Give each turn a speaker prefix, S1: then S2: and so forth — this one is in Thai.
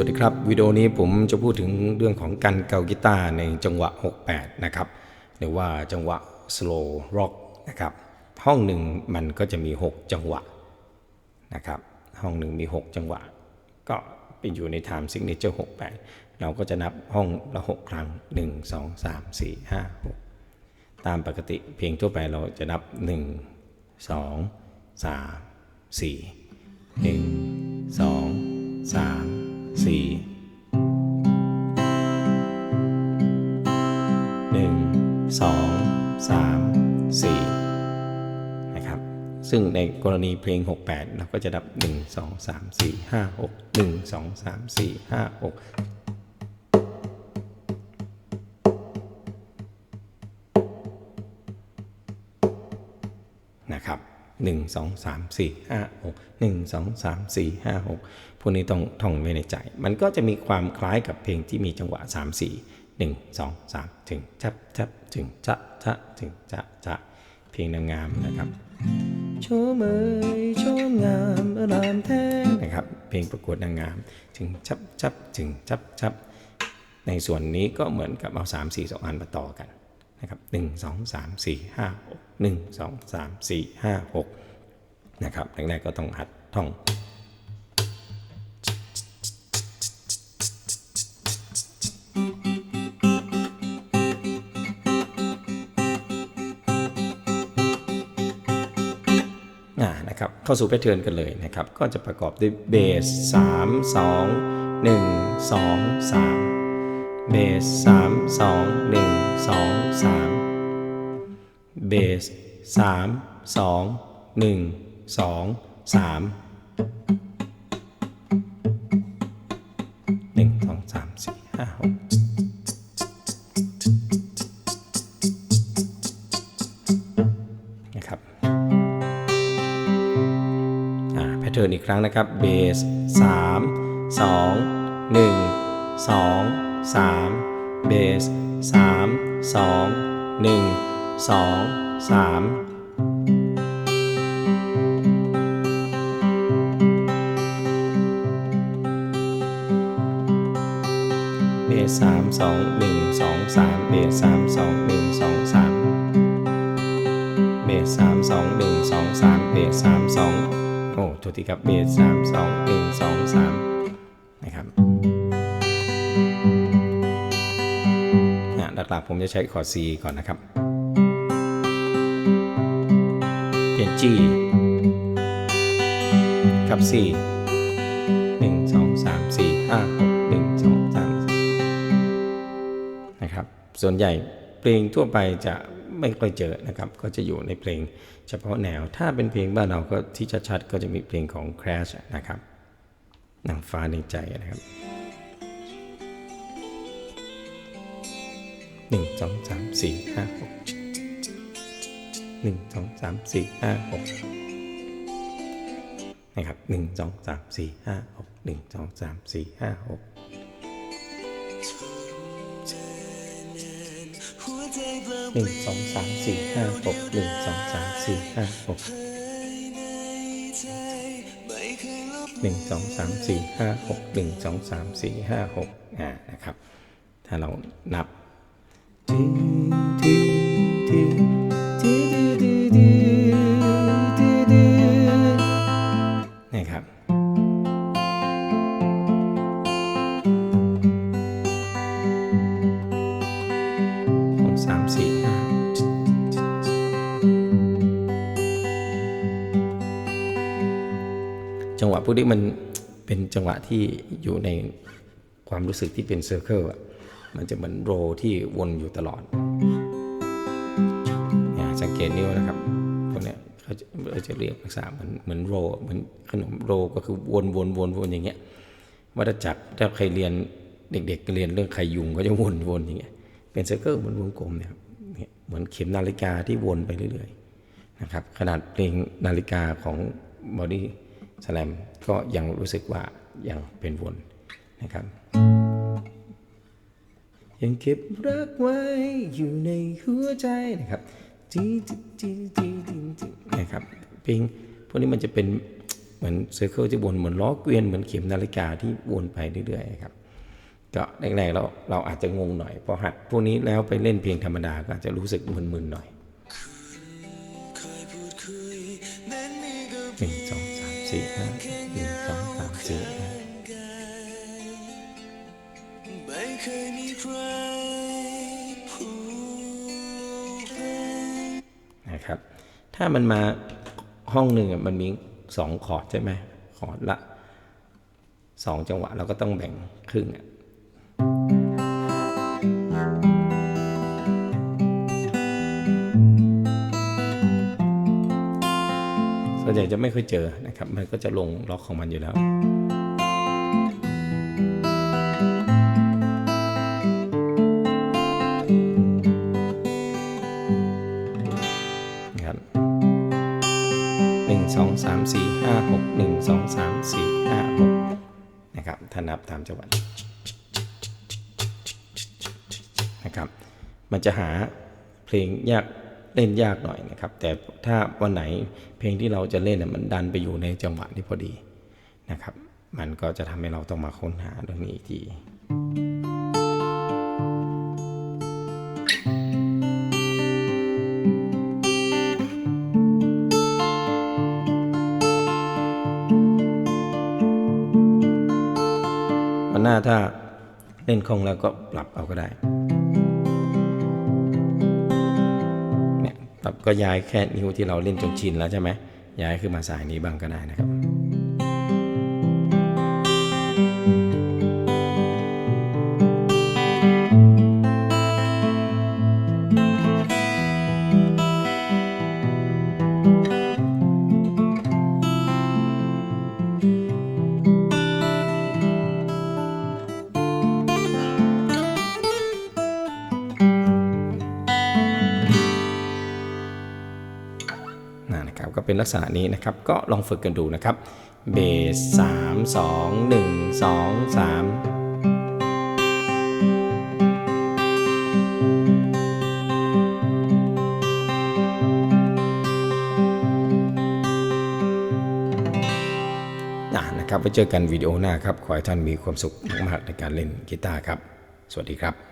S1: วัสดีครับ วิดีโอนี้ผมจะพูดถึงเรื่องของการเกากีตาร์ในจังหวะ 68 นะครับ หรือว่าจังหวะ slow rock นะครับ ห้องหนึ่งมันก็จะมี 6 จังหวะนะครับ ห้องหนึ่งมี 6 จังหวะ ก็เป็นอยู่ใน time signature 68 เราก็จะนับห้องละ 6 ครั้ง 1 2 3 4 5 6 ตามปกติเพลงทั่วไปเราจะนับ 1 2 3 4 1 2 3 4 1 2 3 4นะครับ ซึ่งในกรณีเพลง 68 เราก็จะนับ 1 2 3 4 5 6 1 2 3 4 5 6นะครับ 1 2 3 4 5 6 1 2 3 4 5 6 พวกนี้ต้องท่องไว้ในใจ มันก็จะมีความคล้ายกับเพลงที่มีจังหวะ 3 4 1 2 3 ถึงจับจับถึงจะจะถึงจะจะเพลงนางงามนะครับโชว์เมยโชว์งามอรามแท้นะครับ เพลงประกวดนางงาม ถึงจับจับถึงจับจับในส่วนนี้ก็เหมือนกับเอา 3 4 2อันมาต่อกันนะครับ 1 2 3 4 5 6 1 2 3 4 5 6นะครับแรกๆก็ต้องหัดท่องอ่านะครับเข้าสู่แพทเทิร์นกันเลยนะครับ ก็จะประกอบด้วยเบส3 2 1 2 3เบส3 2 1 2 3 เบสสามสองหนึ่งสองสามหนึ่งสองสามสี่ห้าหกนะครับแพทเทิร์นอีกครั้งนะครับเบสสามสองหนึ่งสองสามเบสสามสองหนึ่ง 3 2 1 2 3เบส3 2 1 2 3เบส3 2 1 2 3เบสสามสองหนึ่งสองสามเบสสามสองโอ้โทษทีครับเบสสามสองหนึ่งสองสามนะครับอะหลักๆผมจะใช้คอร์ด C ก่อนนะครับ G กับ C หนึ่งสองสามสี่ห้าหกหนึ่งสองสามนะครับ ส่วนใหญ่เพลงทั่วไปจะไม่ค่อยเจอนะครับ ก็จะอยู่ในเพลงเฉพาะแนว ถ้าเป็นเพลงบ้านเราก็ที่ชัดๆก็จะมีเพลงของ Crash นะครับนางฟ้าในใจนะครับหนึ่งสองสามสี่ห้าหก หนึ่งสองสามสี่ห้าหกนะครับหนึ่งสองสามสี่ห้าหกหนึ่งสองสามสี่ห้าหกหนึ่งสองสามสี่ห้าหกหนึ่งสองสามสี่ห้าหกหนึ่งสองสามสี่ห้าหกหนึ่งสองสามสี่ห้าหกอ่านะครับ ถ้าเรานับทีที งหวะพวกนี้มันเป็นจังหวะที่อยู่ในความรู้สึกที่เป็นเซอร์เคิลอะมันจะเหมือนโรที่วนอยู่ตลอดเนี่ยสังเกตนิ้วนะครับพวกเนี้ยเขาจะเขาจะเรียกภาษาเหมือนเหมือนโรเหมือนขนมโรก็คือวนวนวนวนอย่างเงี้ยวัฏจักรถ้าใครเรียนเด็ก ๆ เรียนเรื่องไขยุงก็จะวนวนอย่างเงี้ยเป็นเซอร์เคิลเหมือนวงกลมเนี่ยเหมือนเข็มนาฬิกาที่วนไปเรื่อยๆนะครับขนาดเพลงนาฬิกาของบอดี้ สแลมก็ยังรู้สึกว่ายังเป็นวนนะครับ ยังเก็บรักไว้อยู่ในหัวใจนะครับจีจีจีจีจีจีนะครับเพลงพวกนี้มันจะเป็นเหมือนเซอร์เคิลที่วนเหมือนล้อเกวียนเหมือนเข็มนาฬิกาที่วนไปเรื่อยๆครับก็แรกๆเราเราอาจจะงงหน่อย พอหัดพวกนี้แล้วไปเล่นเพลงธรรมดาก็อาจจะรู้สึกมึนๆหน่อยหนึ่งสองสาม สี่ห้าหนึ่งสองสามสี่ห้า
S2: ไม่เคยมีใครนะ
S1: ครับ ถ้ามันมาห้องหนึ่งมันมีสองคอร์ดใช่ไหมคอร์ดละสองจังหวะเราก็ต้องแบ่งครึ่งอะ ส่วนใหญ่จะไม่ค่อยเจอนะครับ มันก็จะลงล็อกของมันอยู่แล้วนะครับหนึ่งสองสามสี่ห้าหกหนึ่งสองสามสี่ห้าหกนะครับถ้านับตามจังหวะนะครับ มันจะหาเพลงยาก เล่นยากหน่อยนะครับ แต่ถ้าวันไหนเพลงที่เราจะเล่นน่ะมันดันไปอยู่ในจังหวะที่พอดีนะครับ มันก็จะทำให้เราต้องมาค้นหาเรื่องนี้อีกทีวันหน้าถ้าเล่นคงแล้วก็ปรับเอาก็ได้ ครับก็ย้ายแค่นิ้วที่เราเล่นจนชินแล้วใช่ไหมย้ายขึ้นมาสายนี้บ้างก็ได้นะครับ นะครับก็เป็นลักษณะนี้นะครับก็ลองฝึกกันดูนะครับเบสสามสองหนึ่งสองสามอะนะครับไว้เจอกันวิดีโอหน้าครับ ขอให้ท่านมีความสุขมากๆในการเล่นกีตาร์ครับ สวัสดีครับ